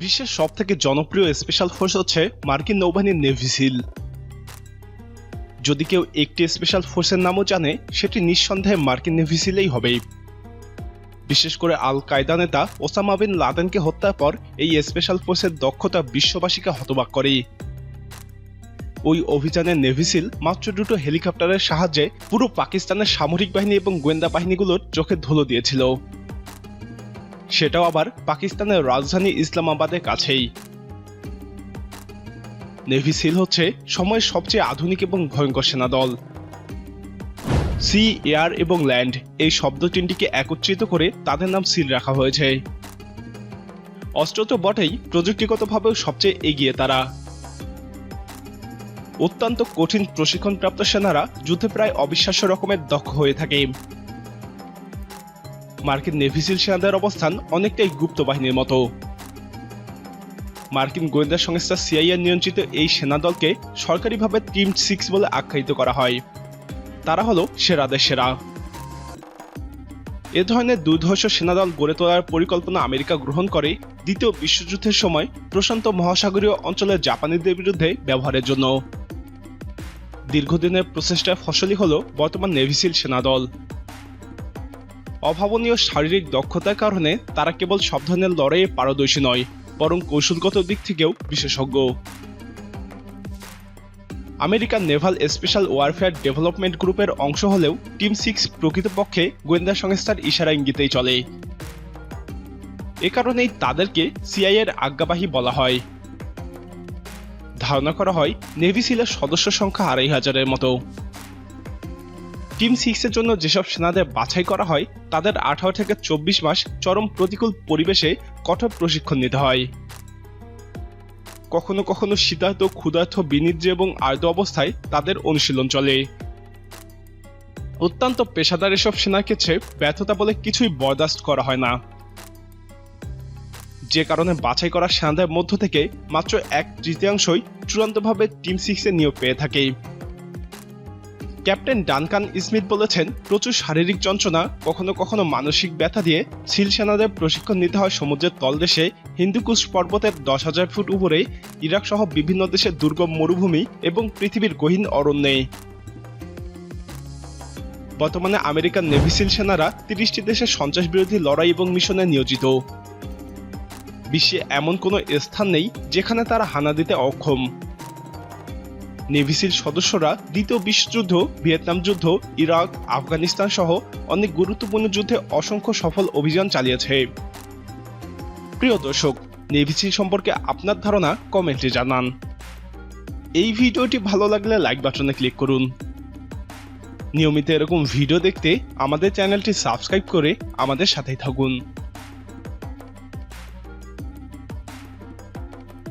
বিশ্বের সব থেকে জনপ্রিয় স্পেশাল ফোর্স হচ্ছে মার্কিন নৌবাহিনীর নেভি সিল যদি কেউ একটি স্পেশাল ফোর্সের নামও জানে, সেটি নিঃসন্দেহে মার্কিন নেভি সিলেই হবে বিশেষ করে আল কায়দা নেতা ওসামা বিন লাদেনকে হত্যার পর এই স্পেশাল ফোর্সের দক্ষতা বিশ্ববাসীকে হতবাক করে ওই অভিযানে নেভিসিল মাত্র দুটো হেলিকপ্টারের সাহায্যে পুরো পাকিস্তানের সামরিক বাহিনী এবং গোয়েন্দা বাহিনীগুলোর চোখে ধুলো দিয়েছিল। সেটাও আবার পাকিস্তানের রাজধানী ইসলামাবাদের কাছেই। নেভি সিল হচ্ছে সময়ের সবচেয়ে আধুনিক এবং ভয়ঙ্কর সেনা দল সি এয়ার এবং ল্যান্ড এই শব্দ তিনটিকে একত্রিত করে তাদের নাম সিল রাখা হয়েছে। অস্ত্র তো বটেই, প্রযুক্তিগতভাবেও সবচেয়ে এগিয়ে তারা। অত্যন্ত কঠিন প্রশিক্ষণপ্রাপ্ত সেনারা যুদ্ধে প্রায় অবিশ্বাস্য রকমের দক্ষ হয়ে থাকে। মার্কিন নেভিসিল সেনাদের অবস্থান অনেকটাই গুপ্ত বাহিনীর মতো। মার্কিন গোয়েন্দা সংস্থা সিআইএ নিয়ন্ত্রিত এই সেনাদলকে সরকারিভাবে টিম সিক্স বলে আখ্যায়িত করা হয়। তারা হলো সেরাদের সেরা। এ ধরনের দুর্ধর্ষ সেনাদল গড়ে তোলার পরিকল্পনা আমেরিকা গ্রহণ করে দ্বিতীয় বিশ্বযুদ্ধের সময় প্রশান্ত মহাসাগরীয় অঞ্চলের জাপানিদের বিরুদ্ধে ব্যবহারের জন্য। দীর্ঘদিনের প্রচেষ্টার ফসলই হল বর্তমান নেভিসিল সেনাদল। অভাবনীয় শারীরিক দক্ষতার কারণে তারা কেবল সব ধরনের লড়াইয়ে পারদর্শী নয়, বরং কৌশলগত দিক থেকেও বিশেষজ্ঞ। American naval special warfare development গ্রুপের অংশ হলেও টিম সিক্স প্রকৃতপক্ষে গোয়েন্দা সংস্থার ইশারা ইঙ্গিতেই চলে। এ কারণেই তাদেরকে সিআইএর আজ্ঞাবাহী বলা হয়। ধারণা করা হয়, নেভি সিলের সদস্য সংখ্যা আড়াই হাজারের মতো। টিম সিক্সের জন্য যেসব সেনাদের বাছাই করা হয়, তাদের আঠারো থেকে চব্বিশ মাস চরম প্রতিকূল পরিবেশে কঠোর প্রশিক্ষণ নিতে হয়। কখনো কখনো শীতার্থ ক্ষুধার্থ বিনিদ্র এবং আর্দ্র অবস্থায় তাদের অনুশীলন চলে। অত্যন্ত পেশাদার এসব সেনার ক্ষেত্রে ব্যর্থতা বলে কিছুই বরদাস্ত করা হয় না। যে কারণে বাছাই করা সেনাদের মধ্য থেকে মাত্র এক তৃতীয়াংশই চূড়ান্তভাবে টিম সিক্সে নিয়োগ পেয়ে থাকে। ক্যাপ্টেন ডানকান স্মিথ বলেছেন, প্রচুর শারীরিক যন্ত্রণা, কখনো কখনো মানসিক ব্যথা দিয়ে সিল সেনাদের প্রশিক্ষণ নিতে হয় সমুদ্রের তলদেশে হিন্দুকুশ পর্বতের দশ হাজার ফুট উপরে ইরাক সহ বিভিন্ন দেশের দুর্গম মরুভূমি এবং পৃথিবীর গহীন অরণ্যে। বর্তমানে আমেরিকান নেভিসিল সেনারা তিরিশটি দেশের সন্ত্রাস বিরোধী লড়াই এবং মিশনে নিয়োজিত। বিশ্বে এমন কোনো স্থান নেই যেখানে তারা হানা দিতে অক্ষম। নেভিসিল সদস্যরা দ্বিতীয় বিশ্বযুদ্ধ, ভিয়েতনাম যুদ্ধ, ইরাক, আফগানিস্তান সহ অনেক গুরুত্বপূর্ণ যুদ্ধে অসংখ্য সফল অভিযান চালিয়েছে। প্রিয় দর্শক নেভিসিল সম্পর্কে আপনার ধারণা কমেন্টে জানান। এই ভিডিওটি ভালো লাগলে লাইক বাটনে ক্লিক করুন। নিয়মিত এরকম ভিডিও দেখতে আমাদের চ্যানেলটি সাবস্ক্রাইব করে আমাদের সাথেই থাকুন।